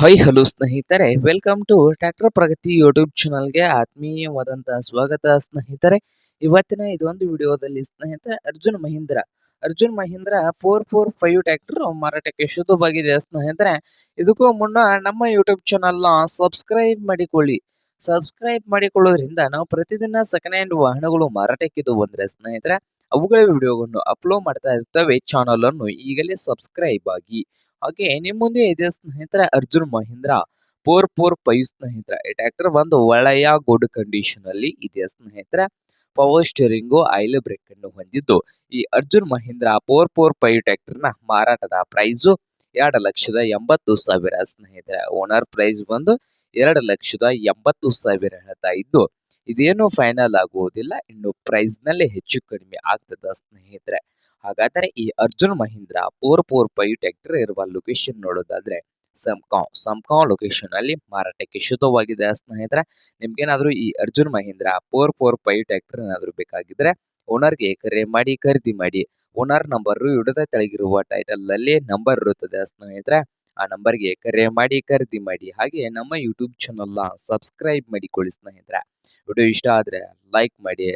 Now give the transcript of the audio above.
Hi hello ಸ್ನೇಹಿತರೆ. Welcome to tractor Pragati YouTube ಚಾನಲ್ಗೆ ಆತ್ಮೀಯವಾದಂತಹ ಸ್ವಾಗತ, ಸ್ನೇಹಿತರೆ. ಇವತ್ತಿನ ಇದೊಂದು ವಿಡಿಯೋದಲ್ಲಿ ಸ್ನೇಹಿತರೆ, Arjun Mahindra. Arjun Mahindra four four five tractor ಮಾರಾಟಕ್ಕೆ ಶುದ್ಧವಾಗಿದೆ, ಸ್ನೇಹಿತರೆ. ಇದಕ್ಕೂ ಮುನ್ನ ನಮ್ಮ ಯೂಟ್ಯೂಬ್ ಚಾನಲ್ನ ಸಬ್ಸ್ಕ್ರೈಬ್ ಮಾಡಿಕೊಳ್ಳಿ. ಸಬ್ಸ್ಕ್ರೈಬ್ ಮಾಡಿಕೊಳ್ಳೋದ್ರಿಂದ ನಾವು ಪ್ರತಿದಿನ ಸೆಕೆಂಡ್ ಹ್ಯಾಂಡ್ ವಾಹನಗಳು ಮಾರಾಟಕ್ಕಿದ್ದು ಬಂದರೆ, ಸ್ನೇಹಿತರೆ, ಅವುಗಳ ವಿಡಿಯೋಗಳನ್ನು ಅಪ್ಲೋಡ್ ಮಾಡ್ತಾ ಇರ್ತವೆ. ಚಾನಲನ್ನು ಈಗಲೇ ಸಬ್ಸ್ಕ್ರೈಬ್ ಆಗಿ. ಹಾಗೆ ನಿಮ್ಮ ಮುಂದೆ ಇದೆ ಸ್ನೇಹಿತರೆ Arjun Mahindra four four five ಸ್ನೇಹಿತರೆ, ಈ ಟ್ರ್ಯಾಕ್ಟರ್ ಬಂದು ಒಳ್ಳೆಯ ಗುಡ್ ಕಂಡೀಷನ್ ಅಲ್ಲಿ ಇದೆ ಸ್ನೇಹಿತರೆ ಪವರ್ ಸ್ಟೀರಿಂಗ್ ಆಯಿಲ್ ಬ್ರೇಕ್ ಅನ್ನು ಹೊಂದಿದ್ದು. ಈ Arjun Mahindra four four five ಟ್ರ್ಯಾಕ್ಟರ್ನ ಮಾರಾಟದ ಪ್ರೈಸ್ ಎರಡು ಲಕ್ಷದ ಎಂಬತ್ತು ಸಾವಿರ ಸ್ನೇಹಿತರೆ. ಓನರ್ ಪ್ರೈಸ್ ಬಂದು ಎರಡು ಲಕ್ಷದ ಎಂಬತ್ತು ಸಾವಿರ ಹೇಳ್ತಾ ಇದ್ದು, ಇದೇನು ಫೈನಲ್ ಆಗುವುದಿಲ್ಲ, ಇನ್ನು ಪ್ರೈಸ್ನಲ್ಲಿ ಹೆಚ್ಚು ಕಡಿಮೆ ಆಗ್ತದ ಸ್ನೇಹಿತರೆ. ಹಾಗಾದರೆ ಈ Arjun Mahindra four four five tractor ಇರುವ ಲೊಕೇಶನ್ ನೋಡೋದಾದ್ರೆ ಸಂಕಾವ್ ಸಂಕಾವ್ ಲೊಕೇಶನ್ ಅಲ್ಲಿ ಮಾರಾಟಕ್ಕೆ ಶುದ್ಧವಾಗಿದೆ ಸ್ನೇಹಿತರೆ. ನಿಮ್ಗೇನಾದ್ರೂ ಈ Arjun Mahindra four four five tractor ಏನಾದ್ರೂ ಬೇಕಾಗಿದ್ರೆ ಓನರ್ಗೆ ಕರೆ ಮಾಡಿ, ಖರೀದಿ ಮಾಡಿ. ಓನರ್ ನಂಬರ್ ಹಿಡಿದ ತೆಳಗಿರುವ ಟೈಟಲ್ ಅಲ್ಲಿ ನಂಬರ್ ಇರುತ್ತದೆ ಸ್ನೇಹಿತರೆ. ಆ ನಂಬರ್ಗೆ ಕರೆ ಮಾಡಿ, ಖರೀದಿ ಮಾಡಿ. ಹಾಗೆ ನಮ್ಮ ಯೂಟ್ಯೂಬ್ ಚಾನಲ್ನ ಸಬ್ಸ್ಕ್ರೈಬ್ ಮಾಡಿಕೊಳ್ಳಿ ಸ್ನೇಹಿತರೆ. ವಿಡಿಯೋ ಇಷ್ಟ ಆದರೆ ಲೈಕ್ ಮಾಡಿ